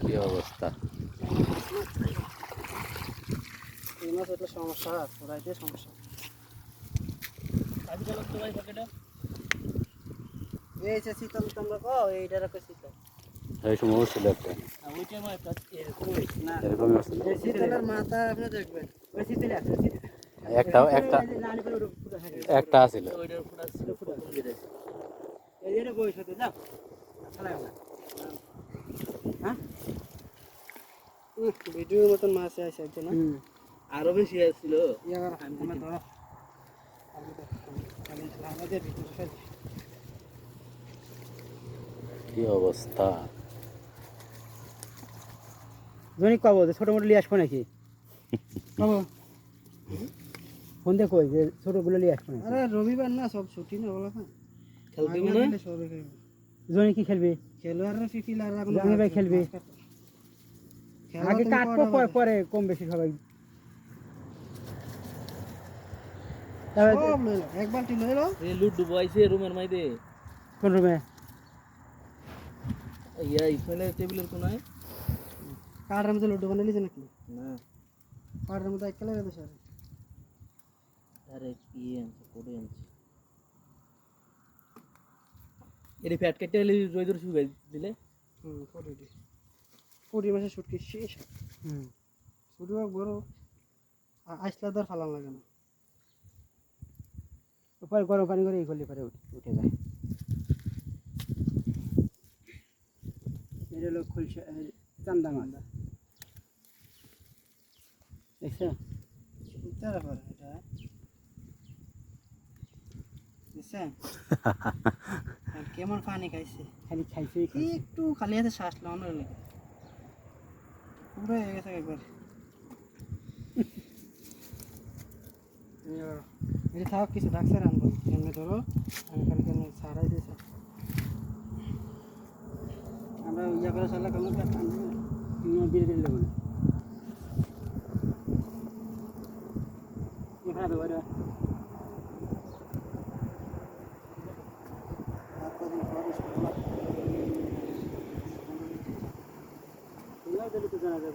কি অবস্থা? এই মাছ এটা সমস্যা সমস্যা। এই যে শীতল তোমরা কো এইটার একটা শীতল। এই সময় ছিল একটা না? ছিল এই শীতলের মাথা আপনি দেখবেন। ওই শীতলে আছে একটা একটা একটা আছিল যাও। হ্যাঁ? ভিডিওর মতন মাছ আছে না? আরও বেশি আসছিল। কি অবস্থা? জনি কব যে ছোট মোটো লিয়ে আসব নাকি? ফোন কই যে ছোটগুলো লিয়ে আসব আরে রবিবার না সব ছুটি না বলো না খেলতে না খেলবে জনি কি খেলবি? খেলোয়াড়রা ফিফিল আর এখন জানি ভাই খেলবে। আগে কাটবো পরে পরে কম বেশি সবাই। এক বালতি লইলো এ লুডু বয়সে রুমের মাইদে। কোন রুমে? ইয়া ইফেলে টেবিলের কোনায়। কার্ডের মধ্যে লুডো বানাই লিছে নাকি? না। কার্ডের মধ্যে আরে কি আনছে করে আনছে এটি ফ্যাট কেটে রই ধরে শুকাই দিলে। হুম কুড়িটি কুড়ি মাসে শুটকি শেষ হুম। শুটকি হোক বড় আসলে ধর ফালান লাগে না। পরে গরম পানি করে এই করলে পরে উঠে উঠে যায়। এটা হলো খুলসা চান্দা মাছ। দেখছ? তার পরে এটা। আর কেমন পানি খাইছে? খালি খাইছে। একটু খালি হাতে শ্বাস লাগানোর লেগে পুরো হয়ে গেছে একবার। এটা থাক কিছু ডাকছে রানবো কেমনে ধরো আমি খালি কেমনে ছাড়াই দিয়েছে। আমরা ইয়া করে সারলে কেমন বিয়ে দিলে বলে এখানে Bunlar da bir kızana kadar.